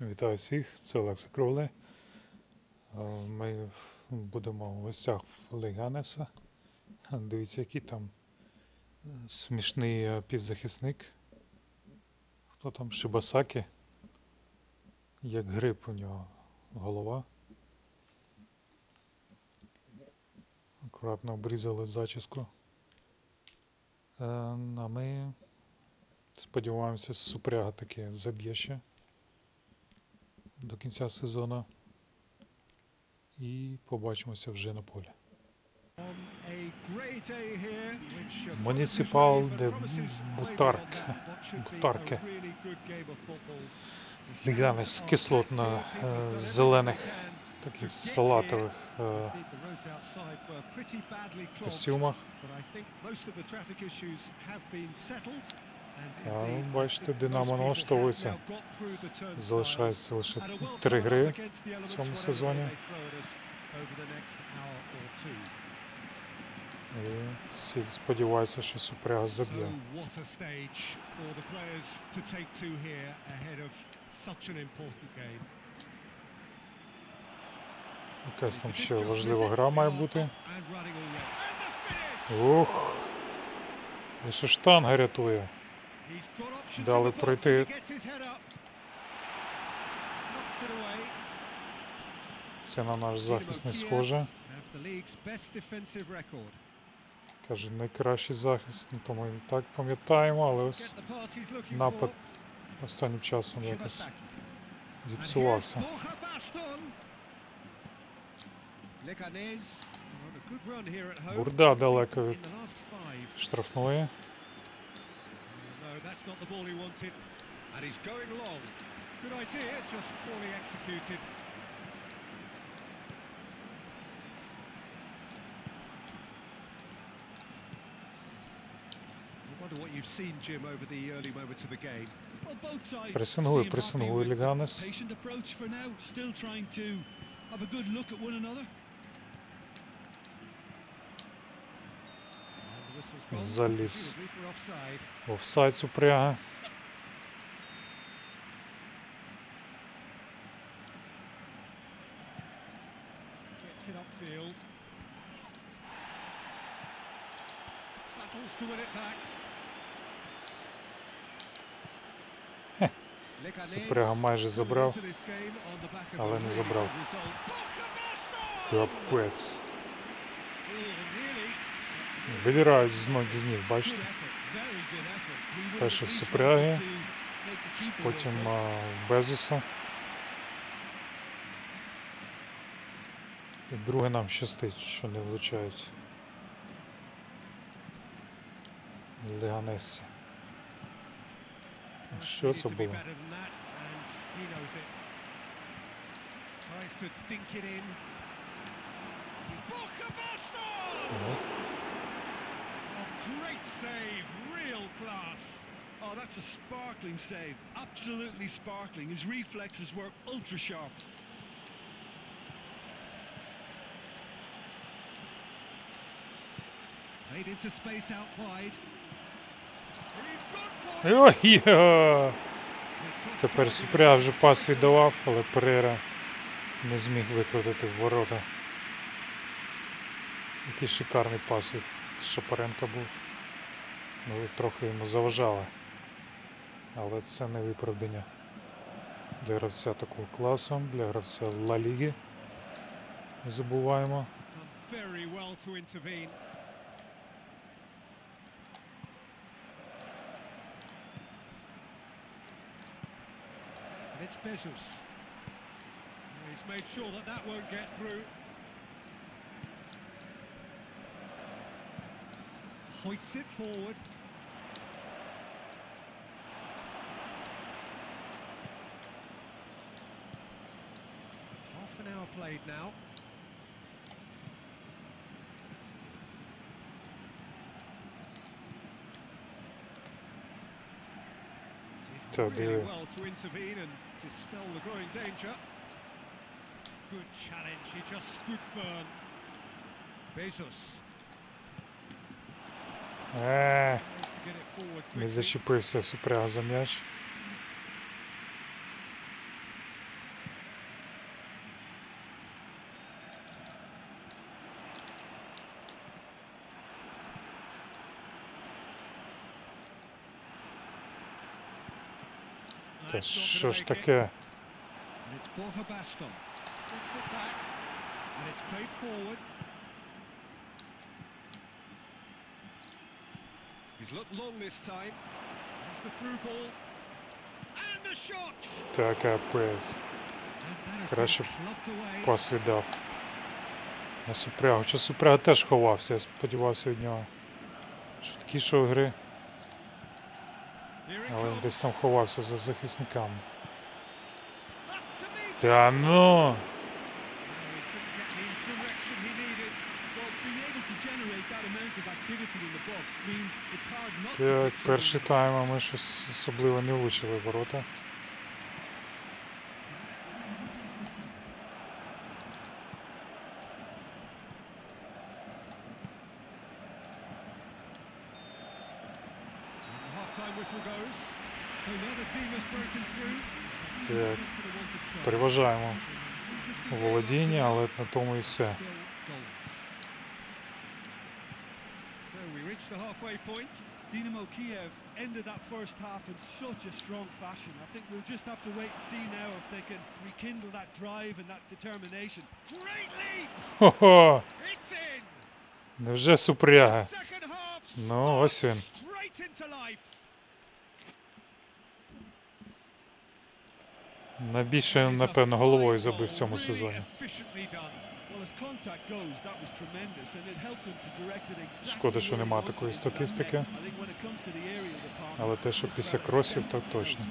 Вітаю всіх, це Олекса Кровле. Е, Ми будемо в гостях Леганеса. Дивіться, який там е, смішний е, півзахисник. Хто там? Шибасаки. Як гриб у нього голова. Акуратно обрізали зачіску. Е, А ми сподіваємося, супряга таки заб'є ще до кінця сезону. І побачимося вже на полі. Муніципал де Бутарк. Бутарке. Ліганець кислотно е, зелених, таких салатових е, костюмах. А, ну, бачите, Динамо налаштовується. Залишається лише три гри в цьому сезоні. І всі сподіваються, що супряга заб'є. Якась там ще важлива гра має бути. The finish! Ух! Лише штанга рятує. Дали пройти. Це на наш захист не схоже. Каже, найкращий захист, ну то ми і так пам'ятаємо, але ось напад останнім часом якось зіпсувався. Бурда далеко від штрафної. Oh, No, that's not the ball he wanted. And he's going long. Good idea, just poorly executed. I wonder what you've seen, Jim, over the early moments of the game. Well, both sides Пресингує, seem пресингує happy with the Ліганес. patient approach for now, still trying to have a good look at one another. It back. Leganés Супряга майже забрав, але не забрав. Капець. Oh, Видирають з ноги з Good бачите? Перше в Супряги, Потім в Безуса. І друге нам щастить, що не влучають. Леганесці. Що це було? Tries to dink it in. Borja Baston! Ого. A great save, real class. Oh, that's a sparkling save. Absolutely sparkling. His reflexes were ultra sharp. Played into space out wide. Тепер target. Супряга вже пас віддавав, але Перера не зміг викрутити в ворота. Який шикарний пас від Шапаренка був. Ну, і трохи йому заважали. Але це не виправдання для гравця такого класу, для гравця Ла Ліги. Не забуваємо. He's made sure that that won't get through. Hoists it forward. played now. Did really well to intervene and dispel the growing danger. Good challenge, he just stood firm. Bezos. Ah, mas este Percy a super Та капець. And that has Краще been clubbed away. Пас віддав. На Супрягу. Чи Супряга теж ховався, я сподівався від нього. Швидкішої гри, але він десь там ховався за захисниками. Та ну! Так, перший тайм, а ми щось особливо не влучили ворота. And the half-time whistle goes. So another team has broken through. Так, Could have wanted try. Переважаємо у володінні, але на тому і все. Still goals. So we reach the halfway point. Dynamo Kiev ended that first half in such a strong fashion. I think we'll just have to wait and see now if they can rekindle that drive and that determination. Great leap! Хо-хо! Невже Супряга? Ну, ось він. straight into life. Найбільше, напевно, головою забив в цьому сезоні. Шкода, що where he нема wanted такої статистики. Але те, що після кросів, то точно.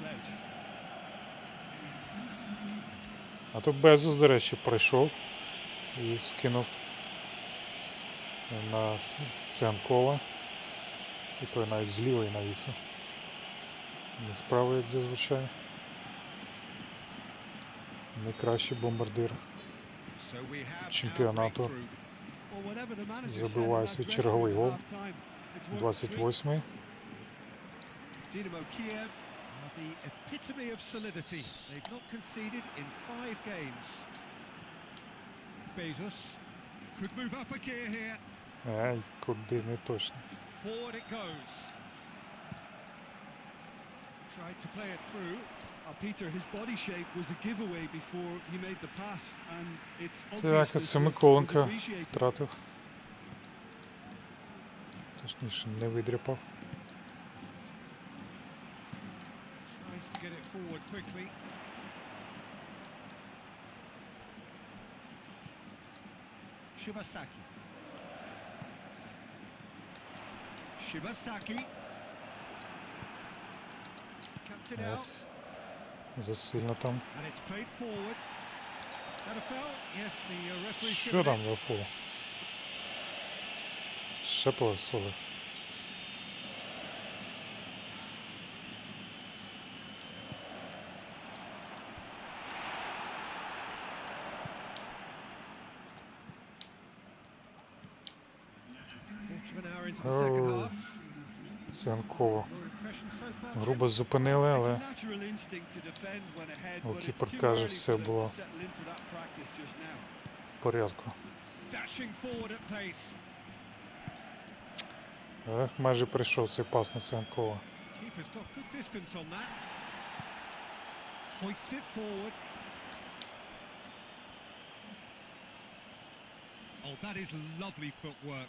А то Безус, до речі, прийшов і скинув на С- Цианкова. І той навіть з лівої навісив. Не справа, як зазвичай. Найкращий бомбардир. So we have our Чемпіонату. breakthrough. Well, whatever the manager Забиває said in свій that черговий dressing гол. room at half-time, it's worked a treat. 28-й. Dynamo Kiev are the epitome of solidity. They've not conceded in five games. Bezos could move up a gear here. Ай, куди не точно. Forward it goes. Tried to play it through. Uh, Peter, his body shape was a giveaway before he made the pass, and its Так, obviousness а це was, was Миколенко appreciated. втратив. Точніше, не видряпав. Tries to get it forward quickly. Shibasaki. Shibasaki. Cuts it out, Ех, засильно там. and it's played forward. That a foul? Yes, the uh, referee's Що given там it. за фул? Ще повесили. Quarter of an hour into the second Oh. half. Jim? Грубо зупинили, але Голкіпер каже, все було в порядку. Ех, майже прийшов цей пас на forward. Oh, that is lovely footwork.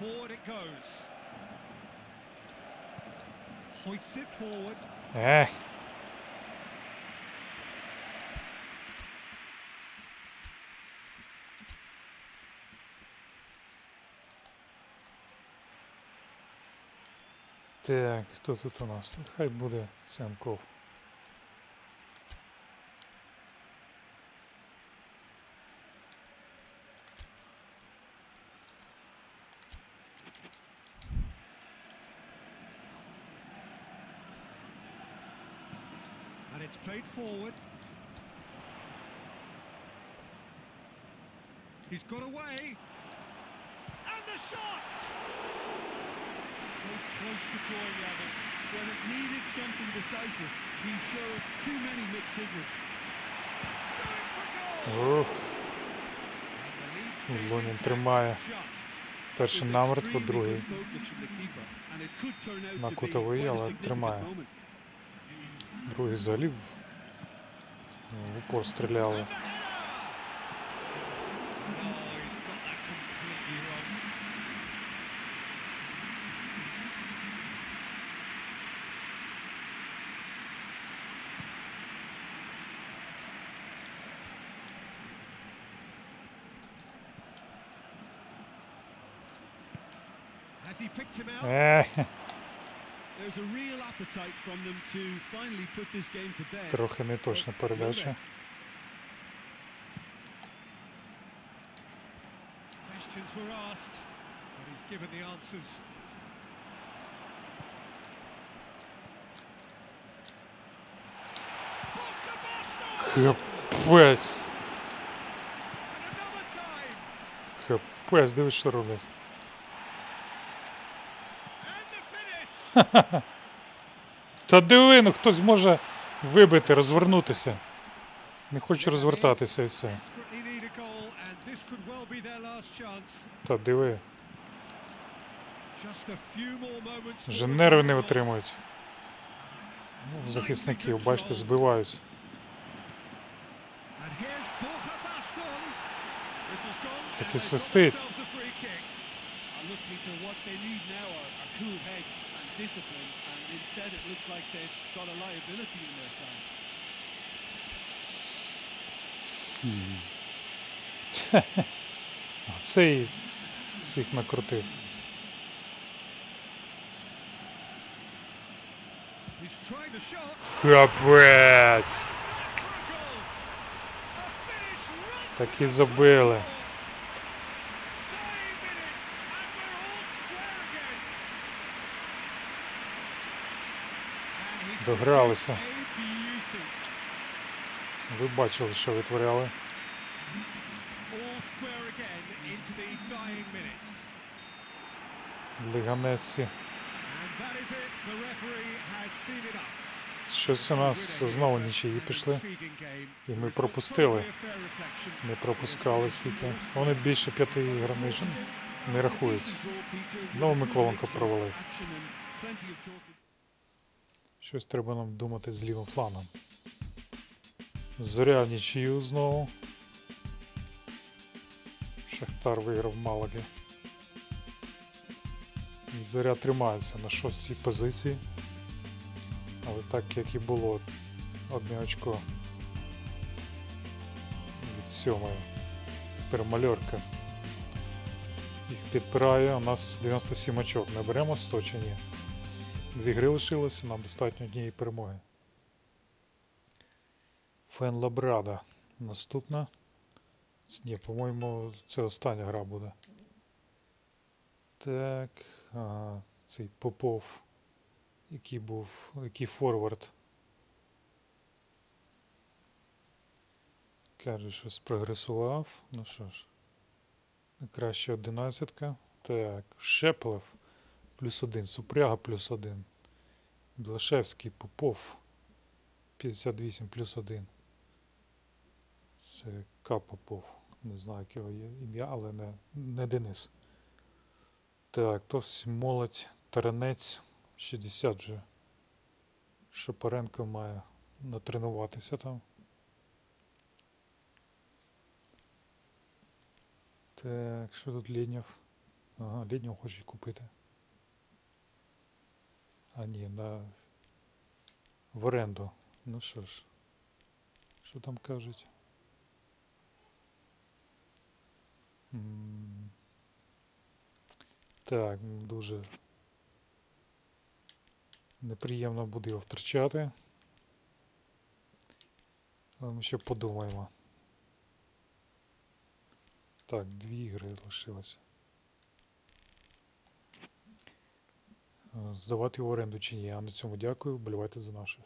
Forward it goes. Hoists it forward. Ех, Так, хто тут у нас? Хай буде Цианков. forward. He's got away. And the shot! So close to goal level. When it needed something decisive, he showed too many mixed signals. Going for goal! Ух, And the lead stays Лунін intact тримає. just. перший was намертво, extremely другий good focus from the keeper, and it could turn out на to be кутовий, quite a але significant тримає. moment. другий взагалі в упор стріляли. Oh. Has he picked him out? Трохи не точна передача. Questions were asked, but he's given the answers. Капець! Капець, дивись, що роблять. And the finish! Та диви, ну хтось може вибити, розвернутися. Не хочу розвертатися і все. Та диви, вже нерви не витримують. Ну, захисників, бачите, Таки they've got свистить. Discipline, and instead it looks like they've got a liability in their side. Оце і всіх накрутив. Капець! Так і забили. front Dying minutes, and we're all square again. And he's Догралися. produced a beauty. Ви бачили, що витворяли. All square again into the dying minutes. Лиганесці. And that it. The referee has seen enough. Щось у нас знову нічиї пішли. І ми пропустили. Не пропускали скільки. Вони більше п'яти ігор не, рахують. Знову Миколенко провалив. Щось треба нам думати з лівим флангом. Зоря в нічию знову. Шахтар виграв в Малагі. Зоря тримається на шостій позиції. Але так як і було одне очко від сьомої. Мальорка їх підпирає. У нас 97 очок. Не беремо 100 чи ні? Дві гри лишилося, нам достатньо однієї перемоги. Фен Лабрада. Наступна. Ні, по-моєму, це остання гра буде. Так. Ага, цей Попов. Який був. Який форвард. Каже, що спрогресував. Ну що ж. Краще одинадцятка. Так, Шеплев плюс один. Супряга плюс один. Блашевський Попов 58 плюс один. Це К. Попов. Не знаю, яке його є ім'я, але не, не Денис. Так, то молодь. Таранець 60 вже. Шапаренко має натренуватися там. Так, що тут Ліднєв? Ага, Ліднєв хочуть купити. А ні, на в оренду. Ну що ж. Що там кажуть? М, Так, дуже неприємно буде його втрачати. Але ми ще подумаємо. Так, дві ігри лишилося. Здавати в оренду чи ні. А на цьому дякую. Болівайте за наших.